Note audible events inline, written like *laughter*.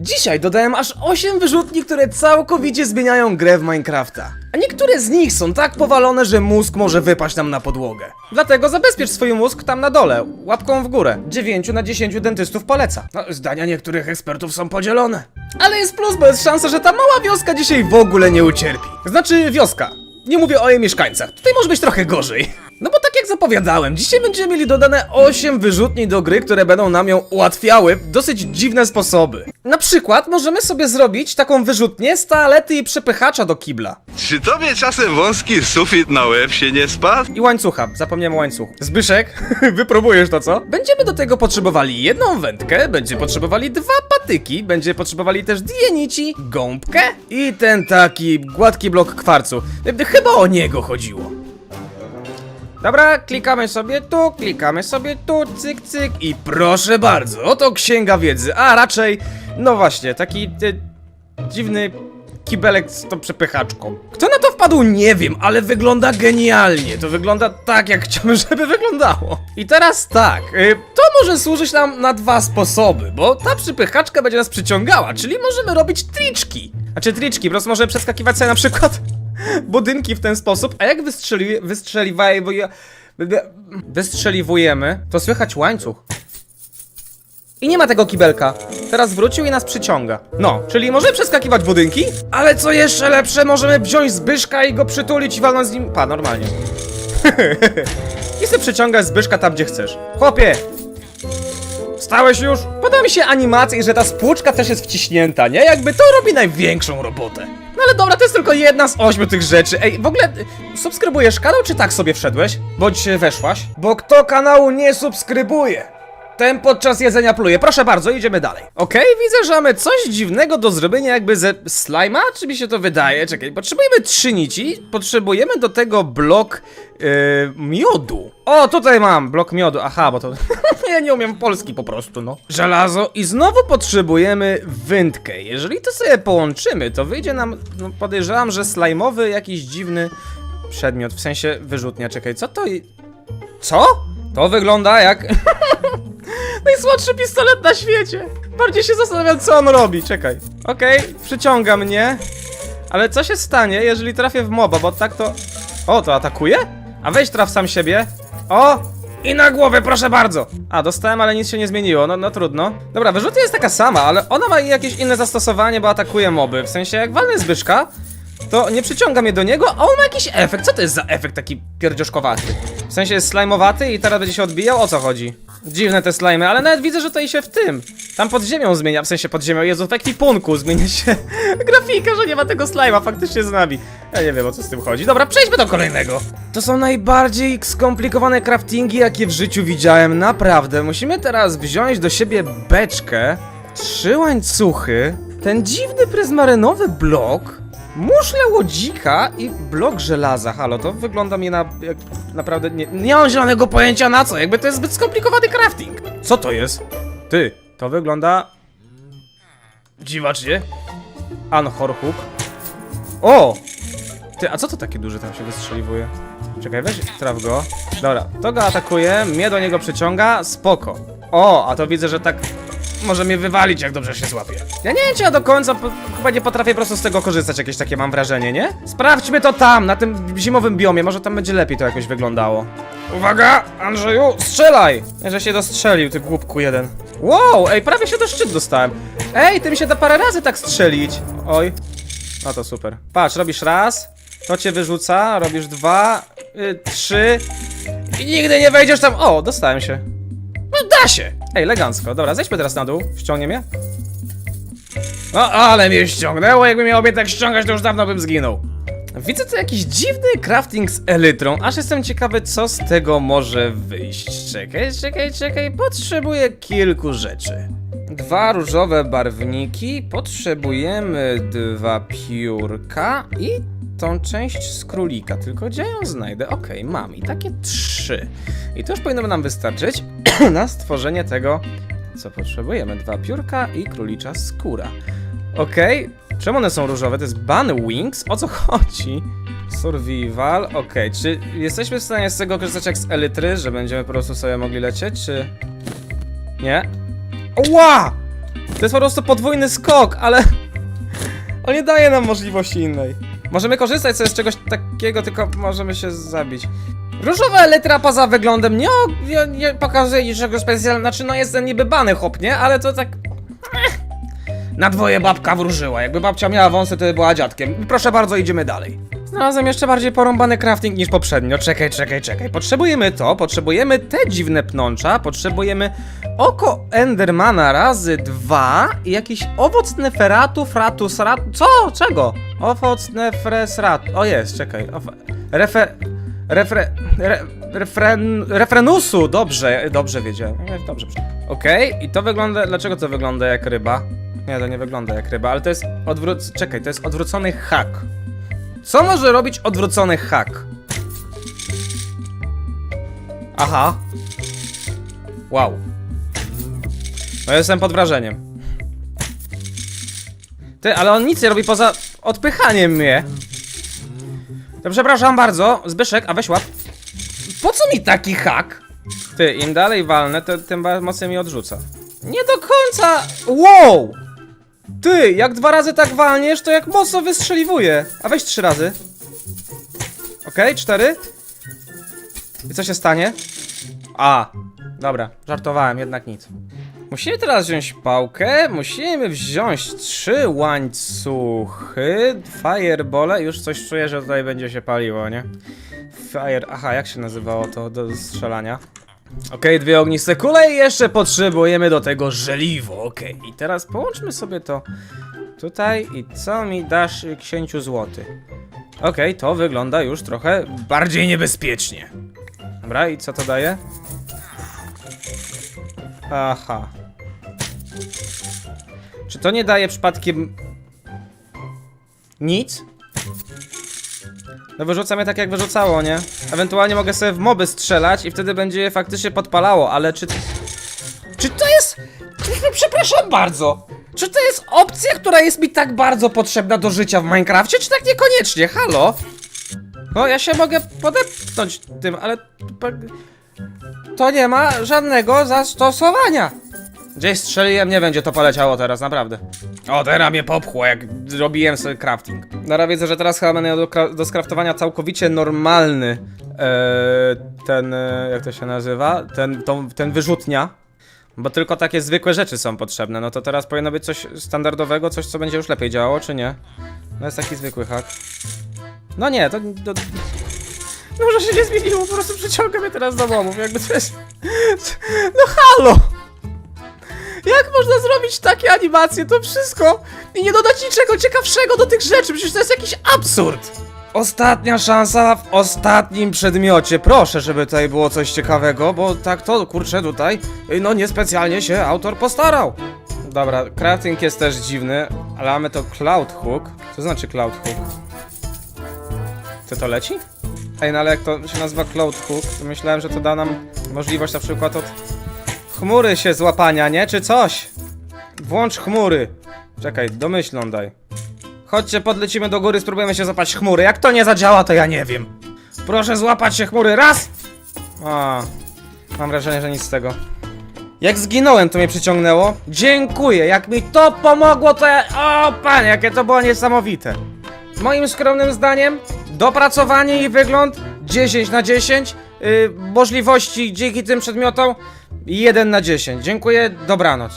Dzisiaj dodałem aż 8 wyrzutni, które całkowicie zmieniają grę w Minecrafta. A niektóre z nich są tak powalone, że mózg może wypaść nam na podłogę. Dlatego zabezpiecz swój mózg tam na dole, łapką w górę. 9 na 10 dentystów poleca. No, zdania niektórych ekspertów są podzielone. Ale jest plus, bo jest szansa, że ta mała wioska dzisiaj w ogóle nie ucierpi. Znaczy wioska. Nie mówię o jej mieszkańcach. Tutaj może być trochę gorzej. No bo tak jak zapowiadałem, dzisiaj będziemy mieli dodane 8 wyrzutni do gry, które będą nam ją ułatwiały w dosyć dziwne sposoby. Na przykład możemy sobie zrobić taką wyrzutnię z toalety i przepychacza do kibla. Czy tobie czasem wąski sufit na łeb się nie spadł? I łańcucha, zapomniałem o łańcuchu. Zbyszek, *laughs* wypróbujesz to co? Będziemy do tego potrzebowali jedną wędkę, będziemy potrzebowali dwa patyki, będziemy potrzebowali też dwie nici, gąbkę i ten taki gładki blok kwarcu. Chyba o niego chodziło. Dobra, klikamy sobie tu, klikamy sobie tu, cyk, cyk i proszę bardzo, oto księga wiedzy, a raczej, no właśnie, taki y, dziwny kibelek z tą przepychaczką. Kto na to wpadł, nie wiem, ale wygląda genialnie, to wygląda tak, jak *laughs* chciałbym, żeby wyglądało. I teraz tak, y, to może służyć nam na dwa sposoby, bo ta przypychaczka będzie nas przyciągała, czyli możemy robić triczki. Znaczy triczki, po prostu możemy przeskakiwać sobie na przykład budynki w ten sposób, a jak wystrzeli, wystrzeliwuje, wystrzeliwujemy, to słychać łańcuch. I nie ma tego kibelka. Teraz wrócił i nas przyciąga. No, czyli możemy przeskakiwać budynki, ale co jeszcze lepsze, możemy wziąć Zbyszka i go przytulić i walnąć z nim... Pa, normalnie. *laughs* I sobie przyciągasz Zbyszka tam, gdzie chcesz. Chłopie! Stałeś już? Podoba mi się animacja i że ta spłuczka też jest wciśnięta, nie? Jakby to robi największą robotę. No ale dobra, to jest tylko jedna z ośmiu tych rzeczy. Ej, w ogóle subskrybujesz kanał, czy tak sobie wszedłeś? Bądź y, weszłaś? Bo kto kanału nie subskrybuje? Ten podczas jedzenia pluje. Proszę bardzo, idziemy dalej. Okej, widzę, że mamy coś dziwnego do zrobienia jakby ze slajma, czy mi się to wydaje? Czekaj, potrzebujemy trzy nici, potrzebujemy do tego blok yy, miodu. O, tutaj mam blok miodu, aha, bo to... *laughs* ja nie umiem polski po prostu, no. Żelazo i znowu potrzebujemy wędkę. Jeżeli to sobie połączymy, to wyjdzie nam, no podejrzewam, że slajmowy jakiś dziwny przedmiot, w sensie wyrzutnia. Czekaj, co to... i- Co? To wygląda jak... *laughs* Najsłodszy pistolet na świecie! Bardziej się zastanawiam, co on robi. Czekaj. Okej, przyciąga mnie. Ale co się stanie, jeżeli trafię w moba, bo tak to... O, to atakuje? A weź traf sam siebie. O! I na głowę, proszę bardzo! A, dostałem, ale nic się nie zmieniło, no, no trudno. Dobra, wyrzutnia jest taka sama, ale ona ma jakieś inne zastosowanie, bo atakuje moby. W sensie, jak walnę Zbyszka, to nie przyciąga mnie do niego, a on ma jakiś efekt. Co to jest za efekt taki pierdzioszkowaty? W sensie jest slajmowaty i teraz będzie się odbijał? O co chodzi? Dziwne te slajmy, ale nawet widzę, że to i się w tym. Tam pod ziemią zmienia, w sensie pod ziemią, Jezu, w ekwipunku zmienia się *laughs* grafika, że nie ma tego slajma faktycznie z nami. Ja nie wiem o co z tym chodzi. Dobra, przejdźmy do kolejnego. To są najbardziej skomplikowane craftingi, jakie w życiu widziałem, naprawdę. Musimy teraz wziąć do siebie beczkę, trzy łańcuchy, ten dziwny pryzmarynowy blok, Muszle łodzika i blok żelaza. Halo, to wygląda mi na. Jak, naprawdę. Nie, nie mam zielonego pojęcia na co. Jakby to jest zbyt skomplikowany crafting. Co to jest? Ty, to wygląda. Dziwacznie. Anhorhuk. O! Ty, a co to takie duże tam się wystrzeliwuje? Czekaj, weź traf go. Dobra, to go atakuje, mnie do niego przyciąga, spoko. O, a to widzę, że tak może mnie wywalić, jak dobrze się złapie. Ja nie wiem, czy ja do końca po, chyba nie potrafię po prostu z tego korzystać, jakieś takie mam wrażenie, nie? Sprawdźmy to tam, na tym zimowym biomie, może tam będzie lepiej to jakoś wyglądało. Uwaga, Andrzeju, strzelaj! Że się dostrzelił, ty głupku jeden. Wow, ej, prawie się do szczyt dostałem. Ej, tym się da parę razy tak strzelić. Oj. No to super. Patrz, robisz raz, to cię wyrzuca, robisz dwa, y, trzy i nigdy nie wejdziesz tam. O, dostałem się. No da się! Ej, elegancko. Dobra, zejdźmy teraz na dół. Ściągnie mnie. No, ale mnie ściągnęło. Jakby miało mnie tak ściągać, to już dawno bym zginął. Widzę tu jakiś dziwny crafting z elytrą, aż jestem ciekawy, co z tego może wyjść. Czekaj, czekaj, czekaj. Potrzebuję kilku rzeczy. Dwa różowe barwniki, potrzebujemy dwa piórka i tą część z królika. Tylko gdzie ją znajdę? Okej, mam. I takie trzy. I to już powinno nam wystarczyć *clears throat* na stworzenie tego, co potrzebujemy. Dwa piórka i królicza skóra. Okej, czemu one są różowe? To jest Bun Wings? O co chodzi? Survival, okej, czy jesteśmy w stanie z tego korzystać jak z elitry, że będziemy po prostu sobie mogli lecieć, czy... Nie? Ła! To jest po prostu podwójny skok, ale... *laughs* On nie daje nam możliwości innej. Możemy korzystać sobie z czegoś takiego, tylko możemy się zabić. Różowa elytra poza wyglądem nie, nie, nie pokazuje niczego specjalnego. Znaczy, no jest ten niby bany hop, nie? Ale to tak... Na dwoje babka wróżyła. Jakby babcia miała wąsy, to by była dziadkiem. Proszę bardzo, idziemy dalej. Znalazłem jeszcze bardziej porąbany crafting niż poprzednio. Czekaj, czekaj, czekaj. Potrzebujemy to, potrzebujemy te dziwne pnącza, potrzebujemy oko Endermana razy dwa i jakiś owoc neferatu, fratus, rat... Co? Czego? Owoc nefresrat... O jest, czekaj. Of... Refe... Refre... Re... Refren... Refrenusu! Dobrze, dobrze wiedziałem. Nie, Dobrze. Okej, i to wygląda... Dlaczego to wygląda jak ryba? Nie, to nie wygląda jak ryba, ale to jest odwróc... Czekaj, to jest odwrócony hak. Co może robić odwrócony hak? Aha. Wow. No jestem pod wrażeniem. Ty, ale on nic nie robi poza odpychaniem mnie. To przepraszam bardzo, Zbyszek, a weź łap. Po co mi taki hak? Ty, im dalej walnę, to tym mocniej mi odrzuca. Nie do końca! Wow! Ty, jak dwa razy tak walniesz, to jak mocno wystrzeliwuje. A weź trzy razy. Okej, cztery. I co się stanie? A, dobra, żartowałem, jednak nic. Musimy teraz wziąć pałkę, musimy wziąć trzy łańcuchy, firebole, już coś czuję, że tutaj będzie się paliło, nie? Fire, aha, jak się nazywało to do strzelania? Okej, dwie ogniste kule i jeszcze potrzebujemy do tego żeliwo, okej. I teraz połączmy sobie to tutaj i co mi dasz księciu złoty? Okej, to wygląda już trochę bardziej niebezpiecznie. Dobra, i co to daje? Aha. Czy to nie daje przypadkiem... Nic? No wyrzuca mnie tak jak wyrzucało, nie? Ewentualnie mogę sobie w moby strzelać i wtedy będzie je faktycznie podpalało, ale czy... Czy to jest... Przepraszam bardzo! Czy to jest opcja, która jest mi tak bardzo potrzebna do życia w Minecrafcie, czy tak niekoniecznie? Halo? No, ja się mogę podepnąć tym, ale... To nie ma żadnego zastosowania. Gdzieś strzeliłem, nie będzie to poleciało teraz, naprawdę. O, teraz mnie popchło, jak zrobiłem sobie crafting. Dobra, widzę, że teraz chyba będę do, kra- do skraftowania całkowicie normalny e, ten, e, jak to się nazywa, ten, tą, ten wyrzutnia. Bo tylko takie zwykłe rzeczy są potrzebne, no to teraz powinno być coś standardowego, coś co będzie już lepiej działało, czy nie? No jest taki zwykły hak. No nie, to... to... No może się nie zmieniło, po prostu przyciąga mnie teraz do domów, jakby to jest... *laughs* No halo! Jak można zrobić takie animacje, to wszystko i nie dodać niczego ciekawszego do tych rzeczy? Przecież to jest jakiś absurd! Ostatnia szansa w ostatnim przedmiocie. Proszę, żeby tutaj było coś ciekawego, bo tak to, kurczę, tutaj, y, no niespecjalnie się autor postarał. Dobra, crafting jest też dziwny, ale mamy to Cloud Hook. Co znaczy Cloud Hook? Czy to leci? Ej, no ale jak to się nazywa Cloud Hook, to myślałem, że to da nam możliwość na przykład od chmury się złapania, nie? Czy coś? Włącz chmury. Czekaj, domyślną daj. Chodźcie, podlecimy do góry, spróbujemy się złapać chmury. Jak to nie zadziała, to ja nie wiem. Proszę złapać się chmury. Raz! A, mam wrażenie, że nic z tego. Jak zginąłem, to mnie przyciągnęło. Dziękuję. Jak mi to pomogło, to ja... O, panie, jakie to było niesamowite. Moim skromnym zdaniem, dopracowanie i wygląd 10 na 10. Yy, możliwości dzięki tym przedmiotom 1 na 10. Dziękuję, dobranoc.